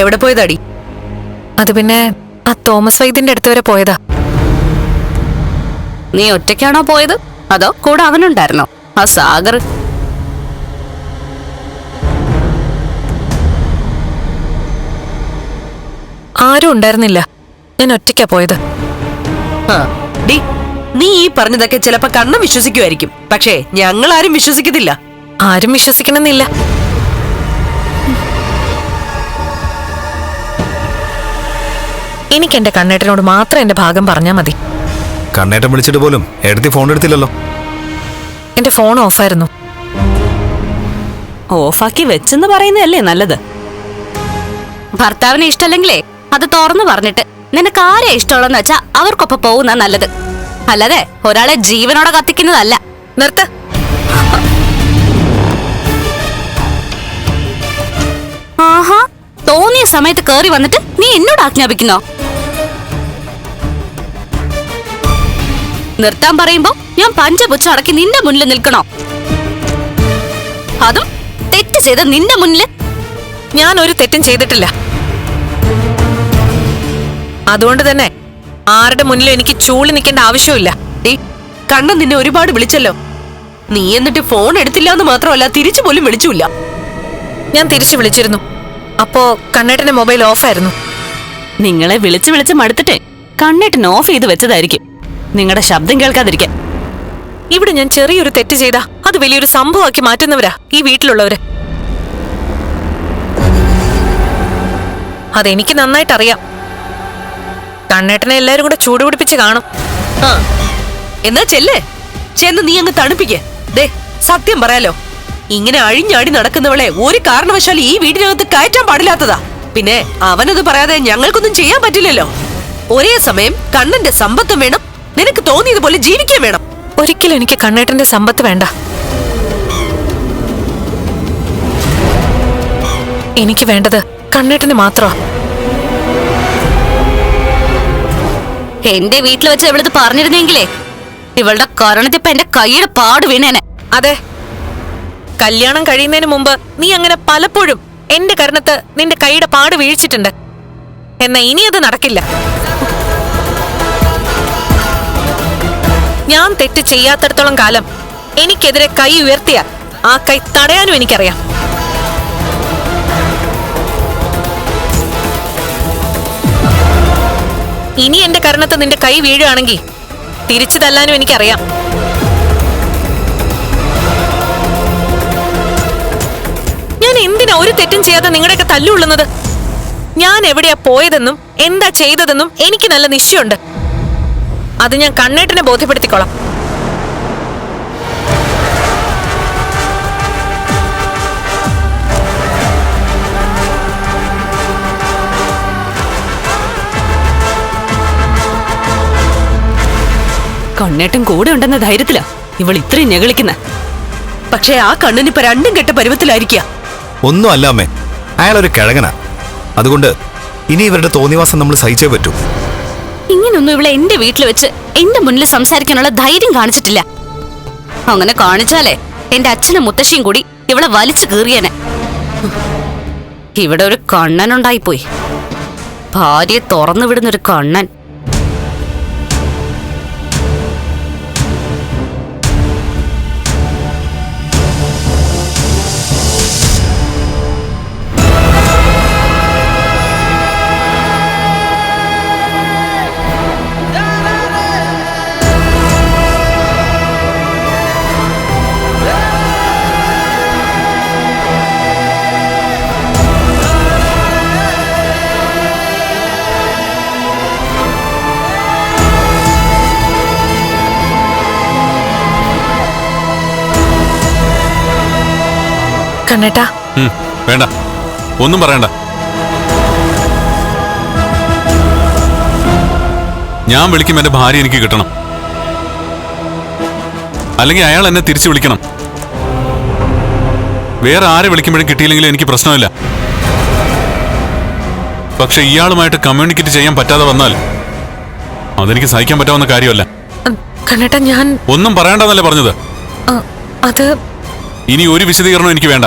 എവിടെ പോയതാടി? അത് പിന്നെ ആ തോമസ് വൈദ്യന്റെ അടുത്ത് വരെ പോയതാ. നീ ഒറ്റയ്ക്കാണോ പോയത്? അതോ കൂടെ അവനുണ്ടായിരുന്നോ? ആ സാഗർ. ആരും ഉണ്ടായിരുന്നില്ല. ഞാൻ ഒറ്റയ്ക്കാ പോയത്. ഡി നീ ഈ പറഞ്ഞതൊക്കെ ചിലപ്പോ കണ്ണം വിശ്വസിക്കുമായിരിക്കും. പക്ഷേ ഞങ്ങൾ ആരും വിശ്വസിക്കത്തില്ല. ആരും വിശ്വസിക്കണമെന്നില്ല. എനിക്ക് എന്റെ കണ്ണേട്ടനോട് മാത്രം എന്റെ ഭാഗം പറഞ്ഞാൽ മതി. കണ്ണേട്ടൻ വിളിച്ചിട്ട് പോലും എടുത്തി ഫോൺ എടുത്തില്ലല്ലോ. എന്റെ ഫോൺ ഓഫായിരുന്നു. ഓഫാക്കി വെച്ചെന്ന് പറയുന്നതല്ലേ നല്ലത്? ഭർത്താവിനെ ഇഷ്ടമല്ലെങ്കിലേ അത് തുറന്നു പറഞ്ഞിട്ട് നിനക്ക് ആരെ ഇഷ്ടമുള്ളെന്ന് വെച്ചാ അവർക്കൊപ്പം പോകുന്ന നല്ലത്. അല്ലാതെ ഒരാളെ ജീവനോടെ കത്തിക്കുന്നതല്ല. നിർത്ത്. ആഹാ തോന്നിയ സമയത്ത് കേറി വന്നിട്ട് നീ എന്നോട് ആജ്ഞാപിക്കുന്നോ? നിർത്താൻ പറയുമ്പോ ഞാൻ പഞ്ചപുച്ച അടക്കി നിന്റെ മുന്നിൽ നിൽക്കണോ? അതും തെറ്റ് ചെയ്ത നിന്റെ മുന്നിൽ ഞാൻ ഒരു തെറ്റും ചെയ്തിട്ടില്ല. അതുകൊണ്ട് തന്നെ ആരുടെ മുന്നിലും എനിക്ക് ചൂളി നിൽക്കേണ്ട ആവശ്യമില്ല കണ്ണൻ നിന്നെ ഒരുപാട് വിളിച്ചല്ലോ. നീ എന്നിട്ട് ഫോൺ എടുത്തില്ല എന്ന് മാത്രമല്ല തിരിച്ചു പോലും വിളിച്ചില്ല ഞാൻ തിരിച്ചു വിളിച്ചിരുന്നു. അപ്പോ കണ്ണേട്ടന്റെ മൊബൈൽ ഓഫായിരുന്നു നിങ്ങളെ വിളിച്ച് വിളിച്ച് മടുത്തിട്ടേ കണ്ണേട്ടൻ ഓഫ് ചെയ്ത് വെച്ചതായിരിക്കും. നിങ്ങളുടെ ശബ്ദം കേൾക്കാതിരിക്കാൻ ഇവിടെ ഞാൻ ചെറിയൊരു തെറ്റ് ചെയ്താ അത് വലിയൊരു സംഭവമാക്കി മാറ്റുന്നവരാ ഈ വീട്ടിലുള്ളവര്. അതെനിക്ക് നന്നായിട്ട് അറിയാം കണ്ണേട്ടനെ എല്ലാരും കൂടെ ചൂടുപിടിപ്പിച്ച് കാണും. ആ എന്നാ ചെല്ലേ. ചെന്ന് നീ അങ്ങ് തണുപ്പിക്കേ. ദേ സത്യം പറയാലോ. ഇങ്ങനെ അഴിഞ്ഞാടി നടക്കുന്നവളെ ഒരു കാരണവശാലും ഈ വീടിനകത്ത് കയറ്റാൻ പാടില്ലാത്തതാ. പിന്നെ അവനത് പറയാതെ ഞങ്ങൾക്കൊന്നും ചെയ്യാൻ പറ്റില്ലല്ലോ. ഒരേ സമയം കണ്ണന്റെ സമ്പത്തും വേണം തോന്നിയതുപോലെ ജീവിക്കാൻ വേണം. ഒരിക്കലും എനിക്ക് കണ്ണേട്ടന്റെ സമ്പത്ത് വേണ്ട. എനിക്ക് വേണ്ടത് കണ്ണേട്ടന് മാത്രം. എന്റെ വീട്ടിൽ വെച്ച് ഇവളത് പറഞ്ഞിരുന്നെങ്കിലേ ഇവളുടെ കരണത്തിപ്പ എന്റെ കൈയുടെ പാട് വീണേനെ. അതെ. കല്യാണം കഴിയുന്നതിന് മുമ്പ് നീ അങ്ങനെ പലപ്പോഴും എന്റെ കരണത്ത് നിന്റെ കൈയുടെ പാട് വീഴിച്ചിട്ടുണ്ട്. എന്നാ ഇനി അത് നടക്കില്ല. ഞാൻ തെറ്റ് ചെയ്യാത്തടത്തോളം കാലം എനിക്കെതിരെ കൈ ഉയർത്തിയാൽ ആ കൈ തടയാനും എനിക്കറിയാം. ഇനി എന്റെ കരണത്ത് നിന്റെ കൈ വീഴുകയാണെങ്കിൽ തിരിച്ചു തല്ലാനും എനിക്കറിയാം. ഞാൻ എന്തിനാ ഒരു തെറ്റും ചെയ്യാതെ നിങ്ങളുടെയൊക്കെ തല്ലുള്ളുന്നത് ഞാൻ എവിടെയാ പോയതെന്നും എന്താ ചെയ്തതെന്നും എനിക്ക് നല്ല നിശ്ചയമുണ്ട്. അത് ഞാൻ കണ്ണേട്ടനെ ബോധ്യപ്പെടുത്തിക്കോളാം. കണ്ണേട്ടൻ കൂടെ ഉണ്ടെന്ന ധൈര്യത്തിലാ ഇവൾ ഇത്രയും ഞെളിക്കുന്ന പക്ഷേ ആ കണ്ണനിപ്പോ രണ്ടും കെട്ട പരുവത്തിലായിരിക്കുക ഒന്നും അല്ല അമ്മേ അയാളൊരു കിഴങ്ങനാ. അതുകൊണ്ട് ഇനി ഇവരുടെ തോന്നിവാസം നമ്മൾ സഹിച്ചേ പറ്റൂ. ഇങ്ങനൊന്നും ഇവിടെ എന്റെ വീട്ടിൽ വെച്ച് എന്റെ മുന്നിൽ സംസാരിക്കാനുള്ള ധൈര്യം കാണിച്ചിട്ടില്ല. അങ്ങനെ കാണിച്ചാലേ എന്റെ അച്ഛനും മുത്തശ്ശിയും കൂടി ഇവളെ വലിച്ചു കീറിയനെ. ഇവിടെ ഒരു കണ്ണനുണ്ടായിപ്പോയി. ഭാര്യയെ തുറന്നു വിടുന്നൊരു കണ്ണൻ. കണ്ണേട്ടാ. വേണ്ട. ഒന്നും പറയണ്ട. ഞാൻ വിളിക്കും എന്റെ ഭാര്യ എനിക്ക് കിട്ടണം. അല്ലെങ്കിൽ അയാൾ എന്നെ തിരിച്ചു വിളിക്കണം. വേറെ ആരെ വിളിക്കുമ്പോഴും കിട്ടിയില്ലെങ്കിലും എനിക്ക് പ്രശ്നമില്ല. പക്ഷെ ഇയാളുമായിട്ട് കമ്മ്യൂണിക്കേറ്റ് ചെയ്യാൻ പറ്റാതെ വന്നാൽ അതെനിക്ക് സഹിക്കാൻ പറ്റാവുന്ന കാര്യമല്ല. കണ്ണേട്ടാ ഞാൻ ഒന്നും പറയണ്ടെന്നല്ലേ പറഞ്ഞത്? അത് ഇനി ഒരു വിശദീകരണം എനിക്ക് വേണ്ട.